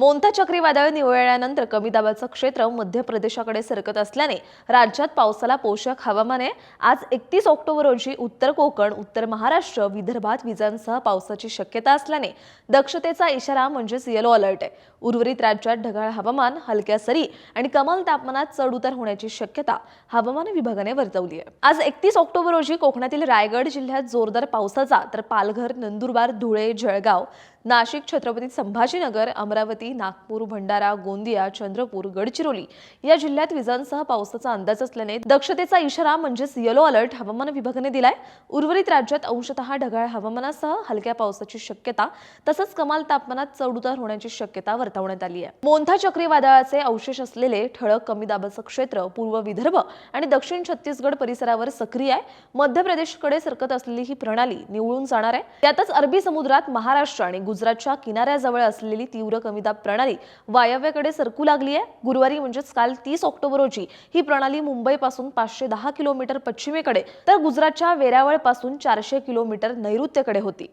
मोंता चक्रीवादळ निवळल्यानंतर कमी दाबाचं क्षेत्र मध्य प्रदेशाकडे सरकत असल्याने राज्यात पावसाला पोषक हवामान आहे. आज एकतीस ऑक्टोबर रोजी उत्तर कोकण उत्तर महाराष्ट्र विदर्भात विजांसह पावसाची शक्यता असल्याने दक्षतेचा इशारा म्हणजेच येलो अलर्ट आहे. उर्वरित राज्यात ढगाळ हवामान हलक्या सरी आणि कमाल तापमानात चढ उतार होण्याची शक्यता हवामान विभागाने वर्तवली आहे. आज एकतीस ऑक्टोबर रोजी कोकणातील रायगड जिल्ह्यात जोरदार पावसाचा तर पालघर नंदुरबार धुळे जळगाव नाशिक छत्रपती संभाजीनगर अमरावती नागपूर भंडारा गोंदिया चंद्रपूर गडचिरोली या जिल्ह्यात विजांसह पावसाचा अंदाज असल्याने दक्षतेचा इशारा म्हणजेच येलो अलर्ट हवामान विभागाने दिलाय. उर्वरित राज्यात अंशतः ढगाळ हवामानासह हलक्या पावसाची शक्यता तसंच कमाल तापमानात चढउतार होण्याची शक्यता वर्तवण्यात आली आहे. मोंथा चक्रीवादळाचे अवशेष असलेले ठळक कमी दाबाचं क्षेत्र पूर्व विदर्भ आणि दक्षिण छत्तीसगड परिसरावर सक्रिय आहे. मध्य प्रदेशकडे सरकत असलेली ही प्रणाली निवळून जाणार आहे. त्यातच अरबी समुद्रात महाराष्ट्र आणि गुजरातच्या किनाऱ्याजवळ असलेली तीव्र कमीदाब प्रणाली वायव्यकडे सरकू लागली आहे. गुरुवारी म्हणजेच काल तीस ऑक्टोबर रोजी ही प्रणाली मुंबईपासून पाचशे दहा किलोमीटर पश्चिमेकडे तर गुजरातच्या वेरावळपासून चारशे किलोमीटर नैऋत्येकडे होती.